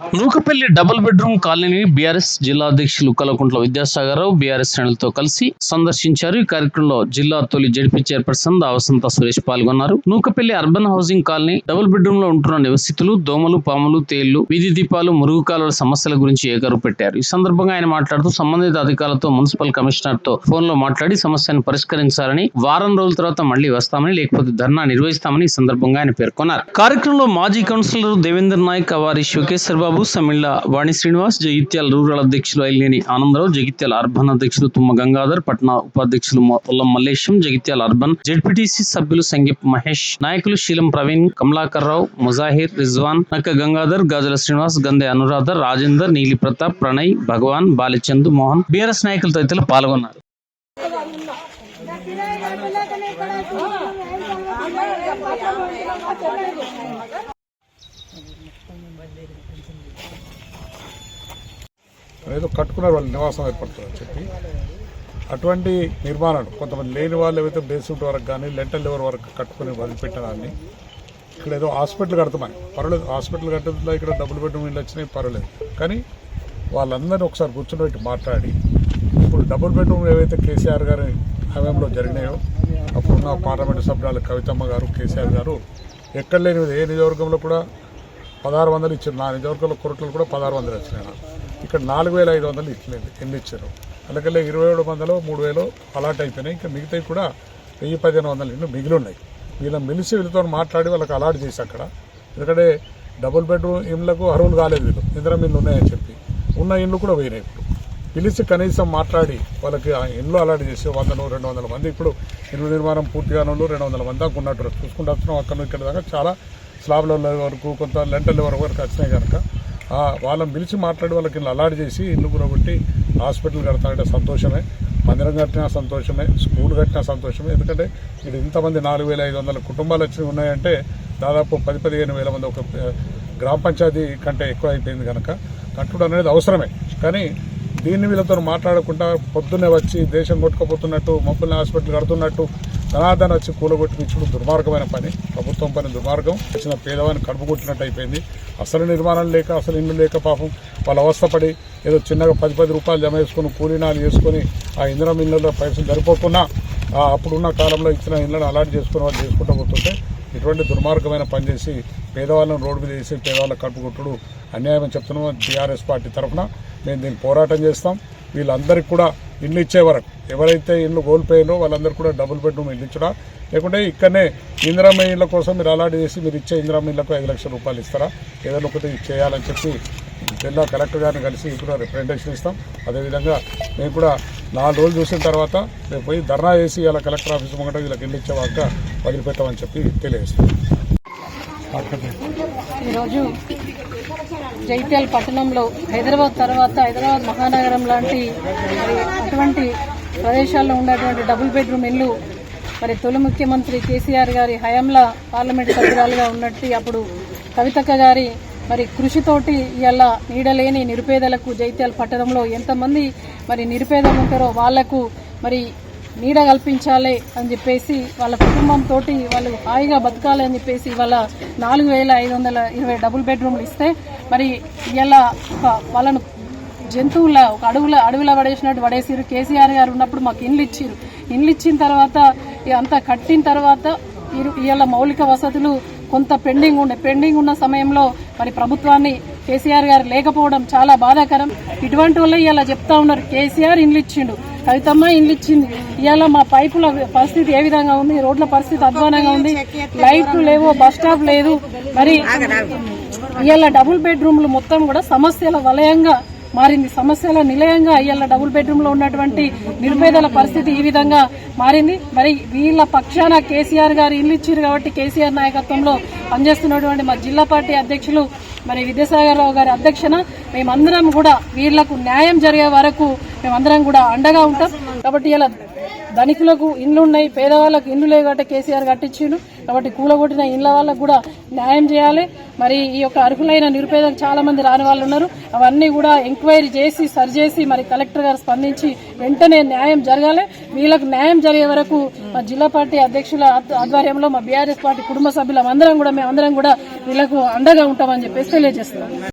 Nukapalli double bedroom కాలనీని BRS జిల్లా అధ్యక్షులు కలకుంట్ల విద్యాసాగరరావు బీఆర్ఎస్ శ్రేణులతో కలిసి సందర్శించారు. ఈ కార్యక్రమంలో జిల్లా తొలి జడ్పీ చైర్పర్సన్ దావసంత సురేష్ పాల్గొన్నారు. Nukapalli urban housing colony double బెడ్రూమ్లో ఉంటున్న నివసితులు దోమలు పాములు తేళ్ళు వీధి దీపాలు మురుగు కాలువల సమస్యల గురించి ఏకరు పెట్టారు ఈ సందర్భంగా ఆయన మాట్లాడుతూ సంబంధిత అధికారులతో మున్సిపల్ కమిషనర్తో ఫోన్లో మాట్లాడి సమస్యను పరిష్కరించాలని వారం రోజుల తర్వాత మళ్ళీ వస్తామని లేకపోతే ధర్నా నిర్వహిస్తామని ఈ సందర్భంగా ఆయన పేర్కొన్నారు. కార్యక్రమంలో మాజీ కౌన్సిలర్ దేవేందర్ నాయక్ వారి శివకేశ్వర్ బాబు సమిళ్ళ వాణి శ్రీనివాస్ జగిత్యాల రూరల్ అధ్యక్షులు ఐలేని ఆనందరావు జగిత్యాల అర్బన్ అధ్యక్షులు తుమ్మ గంగాధర్ పట్నా ఉపాధ్యక్షులు పొల్లం మల్లేశం జగిత్యాల అర్బన్ జెడ్పీటీసీ సభ్యులు సంగీప్ మహేష్ నాయకులు శీలం ప్రవీణ్ కమలాకర్ రావు ముజాహిర్ రిజ్వాన్ నక్క గంగాధర్ గాజుల శ్రీనివాస్ గంధే అనురాధ రాజేందర్ నీలి ప్రతాప్ ప్రణయ్ భగవాన్ బాలిచందు మోహన్ బీఆర్ఎస్ నాయకులు తదితరులు పాల్గొన్నారు. ఏదో కట్టుకున్నారు వాళ్ళు నివాసం ఏర్పడుతుందని చెప్పి. అటువంటి నిర్మాణాలు కొంతమంది లేని వాళ్ళు ఏవైతే బేస్మెంట్ వరకు కానీ లెంటల్ లెవర్ వరకు కట్టుకుని వదిలిపెట్టడాన్ని ఇక్కడ ఏదో హాస్పిటల్ కడతామని. పర్వాలేదు హాస్పిటల్ కట్టడంలో ఇక్కడ డబుల్ బెడ్రూమ్ ఇల్లు వచ్చినాయి పర్వాలేదు. కానీ వాళ్ళందరినీ ఒకసారి కూర్చోబెట్టి మాట్లాడి ఇప్పుడు డబుల్ బెడ్రూమ్ ఏవైతే కేసీఆర్ గారి హయాంలో జరిగినాయో అప్పుడున్న పార్లమెంటు సభ్యురాలు కవితమ్మ గారు కేసీఆర్ గారు ఎక్కడ లేని ఏ నియోజకవర్గంలో కూడా పదహారు వందలు ఇచ్చారు. నా నిజవర్గంలో కొరట్లు కూడా పదహారు వందలు వచ్చినాయి ఇక్కడ నాలుగు వేల ఐదు వందలు ఇట్లేదు ఎన్ని ఇచ్చారు? అందుకల్లే ఇరవై ఏడు వందలు మూడు వేలు అలాట్ అయిపోయినాయి. ఇంకా మిగతాయి కూడా వెయ్యి పదిహేను వందలు ఇల్లు మిగిలి ఉన్నాయి. వీళ్ళని మెలిసి వీళ్ళతో మాట్లాడి వాళ్ళకి అలాట్ చేసి అక్కడ. ఎందుకంటే డబుల్ బెడ్రూమ్ ఇళ్ళకు అర్హులు కాలేదు వీళ్ళు. ఇందిరం ఇల్లు ఉన్నాయని చెప్పి. ఉన్న ఇల్లు కూడా పోయినాయి ఇప్పుడు. పిలిచి కనీసం మాట్లాడి వాళ్ళకి ఆ ఇల్లు అలాట్ చేసి వందలు రెండు వందల మంది ఇప్పుడు ఇల్లు నిర్మాణం పూర్తిగా నుండి రెండు వందల మంది దాకా ఉన్నట్టు చూసుకుంటూ వస్తున్నాం. అక్కడ నుంచి ఇక్కడ దాకా చాలా స్లాబ్ల వరకు కొంత లెంటల్ వరకు వరకు వచ్చినాయి కనుక వాళ్ళని పిలిచి మాట్లాడి వాళ్ళకి ఇల్లు అలాట్ చేసి ఇల్లు కూరగొట్టి హాస్పిటల్ కడతానంటే సంతోషమే. మందిరం కట్టినా సంతోషమే స్కూల్ కట్టినా సంతోషమే. ఎందుకంటే ఇది ఇంతమంది నాలుగు వేల ఐదు వందల కుటుంబాలు వచ్చి ఉన్నాయంటే దాదాపు పది పదిహేను వేల మంది ఒక గ్రామ పంచాయతీ కంటే ఎక్కువ అయిపోయింది కనుక కట్టడం అనేది అవసరమే. కానీ దీన్ని వీళ్ళతో మాట్లాడకుండా పొద్దున్నే వచ్చి దేశం కొట్టుకుపోతున్నట్టు మబ్బుల్ని హాస్పిటల్ కడుతున్నట్టు ధనాదన వచ్చి కూలగొట్టి దుర్మార్గమైన పని. ప్రభుత్వం పని దుర్మార్గం. వచ్చిన పేదవాడిని కడుపు కొట్టినట్టు అయిపోయింది. అసలు నిర్మాణం లేక అసలు ఇల్లు లేక పాపం. వాళ్ళు అవస్థపడి ఏదో చిన్నగా పది పది రూపాయలు జమ చేసుకుని కూలీనాలు చేసుకుని ఆ ఇంధనం ఇళ్ళలో పైసలు సరిపోకుండా అప్పుడున్న కాలంలో ఇచ్చిన ఇళ్ళను అలాట్ చేసుకుని వాళ్ళు చేసుకుంటూ పోతుంటే ఇటువంటి దుర్మార్గమైన పని చేసి పేదవాళ్ళని రోడ్డు మీద వేసి పేదవాళ్ళ కడుపు కొట్టుడు అన్యాయం చెప్తున్నాం. టీఆర్ఎస్ పార్టీ తరఫున మేము దీన్ని పోరాటం చేస్తాం. వీళ్ళందరికీ కూడా ఇల్లు ఇచ్చే వరకు. ఎవరైతే ఇల్లు కోల్పోయారో వాళ్ళందరికీ కూడా డబుల్ బెడ్రూమ్ ఇల్లు ఇచ్చడా? లేకుంటే ఇక్కడనే ఇందిరామ్మ ఇళ్ళ కోసం మీరు అలాట్ చేసి మీరు ఇచ్చే ఇందిరామ్మ ఇళ్ళకు ఐదు లక్షల రూపాయలు ఇస్తారా? ఏదైనా ఒకటి చేయాలని చెప్పి జిల్లా కలెక్టర్ గారిని కలిసి కూడా రిప్రజెంటేషన్ ఇస్తాం. అదేవిధంగా మేము కూడా నాలుగు రోజులు చూసిన తర్వాత రేపు పోయి ధర్నా చేసి ఇలా కలెక్టర్ ఆఫీస్ ముంగట వీళ్ళకి ఇల్లు ఇచ్చే వాక వదిలిపెట్టామని చెప్పి తెలియజేస్తాం ఈరోజు జైత్యాల పట్టణంలో హైదరాబాద్ తర్వాత హైదరాబాద్ మహానగరం లాంటి మరి అటువంటి ప్రదేశాల్లో ఉండేటువంటి డబుల్ బెడ్రూమ్ ఇల్లు మరి తొలి ముఖ్యమంత్రి కేసీఆర్ గారి హయాంలో పార్లమెంట్ సభ్యురాలుగా ఉన్నట్టు అప్పుడు కవితక్క గారి మరి కృషితోటి ఇవాళ నీడలేని నిరుపేదలకు జైత్యాల పట్టణంలో ఎంతమంది మరి నిరుపేదలు ఉంటారో వాళ్ళకు మరి నీడ కల్పించాలి అని చెప్పేసి వాళ్ళ కుటుంబంతో వాళ్ళు హాయిగా బతకాలి అని చెప్పేసి వాళ్ళ నాలుగు వేల ఐదు వందల ఇరవై డబుల్ బెడ్రూమ్లు ఇస్తే మరి ఇలా వాళ్ళను జంతువుల ఒక అడవుల అడవిలో పడేసినట్టు పడేసిరు కేసీఆర్ గారు ఉన్నప్పుడు మాకు ఇండ్లు ఇచ్చిరు ఇండ్లు ఇచ్చిన తర్వాత ఇక అంతా కట్టిన తర్వాత ఇవాళ మౌలిక వసతులు కొంత పెండింగ్ ఉండే పెండింగ్ ఉన్న సమయంలో మరి ప్రభుత్వాన్ని కేసీఆర్ గారు లేకపోవడం చాలా బాధాకరం. ఇటువంటి వల్ల ఇలా చెప్తా ఉన్నారు. కేసీఆర్ ఇండ్లు ఇచ్చిండు. కవితమ్మ ఇల్లు ఇచ్చింది. ఇవాళ మా పైపుల పరిస్థితి ఏ విధంగా ఉంది? రోడ్ల పరిస్థితి అధ్వానంగా ఉంది. లైట్లు లేవు బస్ స్టాప్ లేదు. మరి ఇవాళ డబుల్ బెడ్రూమ్లు మొత్తం కూడా సమస్యల వలయంగా మారింది. సమస్యల నిలయంగా ఇవాళ డబుల్ బెడ్రూమ్లో ఉన్నటువంటి నిరుపేదల పరిస్థితి ఈ విధంగా మారింది. మరి వీళ్ళ పక్షాన కేసీఆర్ గారు ఇల్లు ఇచ్చారు కాబట్టి కేసీఆర్ నాయకత్వంలో పనిచేస్తున్నటువంటి మా జిల్లా పార్టీ అధ్యక్షులు మరి విద్యాసాగర్ రావు గారి అధ్యక్షన మేమందరం కూడా వీళ్ళకు న్యాయం జరిగే వరకు మేమందరం కూడా అండగా ఉంటాం. కాబట్టి ఇలా ధనికులకు ఇండ్లు ఉన్నాయి పేదవాళ్ళకు ఇండ్లు లేవు కాబట్టి కేసీఆర్ కట్టించిండు. కాబట్టి కూలగొట్టిన ఇండ్ల వాళ్ళకు కూడా న్యాయం చేయాలి. మరి ఈ యొక్క అర్హులైన నిరుపేదకు చాలా మంది రాని వాళ్ళు ఉన్నారు. అవన్నీ కూడా ఎంక్వైరీ చేసి సరిచేసి మరి కలెక్టర్ గారు స్పందించి వెంటనే న్యాయం జరగాలి. వీళ్ళకు న్యాయం జరిగే వరకు మా జిల్లా పార్టీ అధ్యక్షుల ఆధ్వర్యంలో మా బీఆర్ఎస్ పార్టీ కుటుంబ సభ్యులం అందరం కూడా మేమందరం కూడా వీళ్ళకు అండగా ఉంటామని చెప్పేసి తెలియజేస్తున్నాం.